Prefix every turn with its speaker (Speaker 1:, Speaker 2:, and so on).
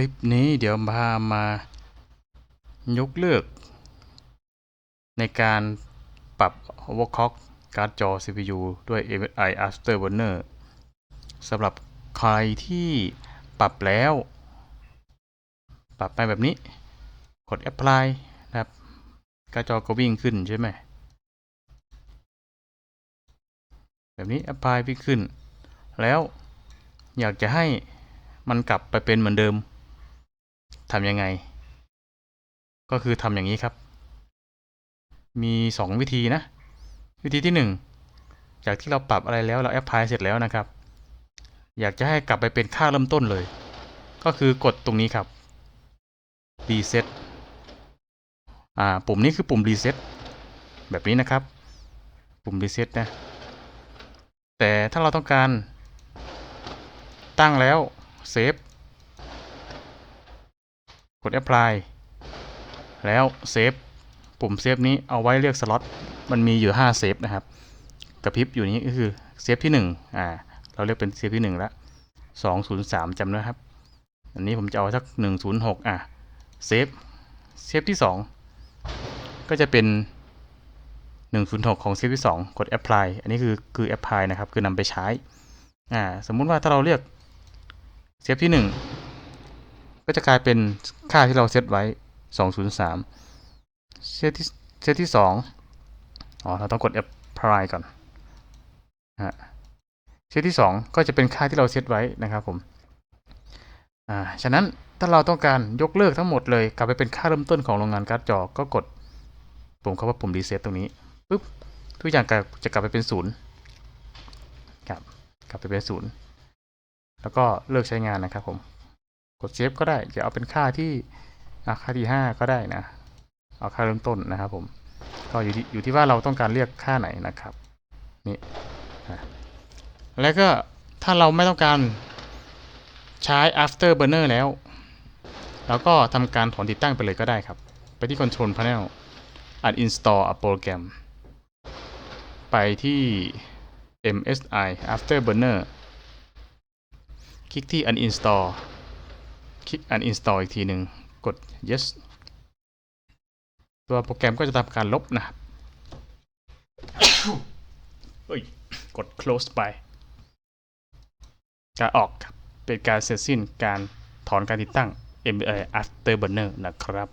Speaker 1: ลิปนี้เดี๋ยวพามายกเลิก ในการปรับ overclock การ์ดจอ CPU ด้วย MSI Afterburner สำหรับใครที่ปรับแล้ว ปรับไปแบบนี้ กด apply นะครับการ์ดจอก็วิ่งขึ้นใช่ไหม แบบนี้ apply วิ่งขึ้น แล้วอยากจะให้มันกลับไปเป็นเหมือนเดิม ทำยังไง ก็คือทำอย่างนี้ครับ มีสองวิธีนะ วิธีที่หนึ่งจากที่เราปรับอะไรแล้วเราแอปพลายเสร็จแล้วนะครับ อยากจะให้กลับไปเป็นค่าเริ่มต้นเลย ก็คือกดตรงนี้ครับ reset อ่าปุ่มนี้คือปุ่ม reset แบบนี้นะครับ ปุ่ม reset นะ แต่ถ้าเราต้องการตั้งแล้วเซฟ ด apply แล้วเซฟปุ่มเซฟนี้เอาไว้เรียกสล็อตมันมีอยู่5เซฟนะครับกระพริบอยู่นี้ก็คือเซฟที่1อ่าเราเรียกเป็นเซฟที่1แล้ว203จำนะครับ อันนี้ผมจะเอาสัก 106 อะเซฟเซฟที่ 2 ก็จะเป็น 106 ของเซฟที่ 2 กด apply อันนี้คือคือ apply นะครับ คือนำไปใช้อ่าสมมุติว่าถ้าเราเรียกเซฟที่ 1 ก็จะกลายเป็นค่าที่เราเซตไว้ 203 เซตที่เซตที่ 2 อ๋อ เราต้องกด apply ก่อนฮะเซตที่ 2 ก็จะเป็นค่าที่เราเซตไว้นะครับผม อ่า ฉะนั้นถ้าเราต้องการยกเลิกทั้งหมดเลย กลับไปเป็นค่าเริ่มต้นของโรงงานการ์ดจอ ก็กดปุ่มคำว่าปุ่ม reset ตรงนี้ปุ๊บทุกอย่างจะกลับไปเป็นศูนย์ครับกลับไปเป็นศูนย์แล้วก็เลิกใช้งานนะครับผม กดเซฟก็ได้จะเอาเป็นค่าที่ค่าที่ห้าก็ได้นะ เอาค่าเริ่มต้นนะครับผม ก็อยู่ที่อยู่ที่ว่าเราต้องการเรียกค่าไหนนะครับ นี่แล้วก็ถ้าเราไม่ต้องการใช้ afterburner แล้วแล้วก็ทำการถอนติดตั้งไปเลยก็ได้ครับ ไปที่ control panel uninstall a program ไปที่ MSI Afterburner คลิกที่ uninstall คลิก uninstall อีกทีหนึ่งกด yes ตัวโปรแกรมก็จะทำการลบนะครับเฮ้ย กด close ไป การออกครับเป็นการเสร็จสิ้นการถอนการติดตั้ง MI Afterburner นะครับ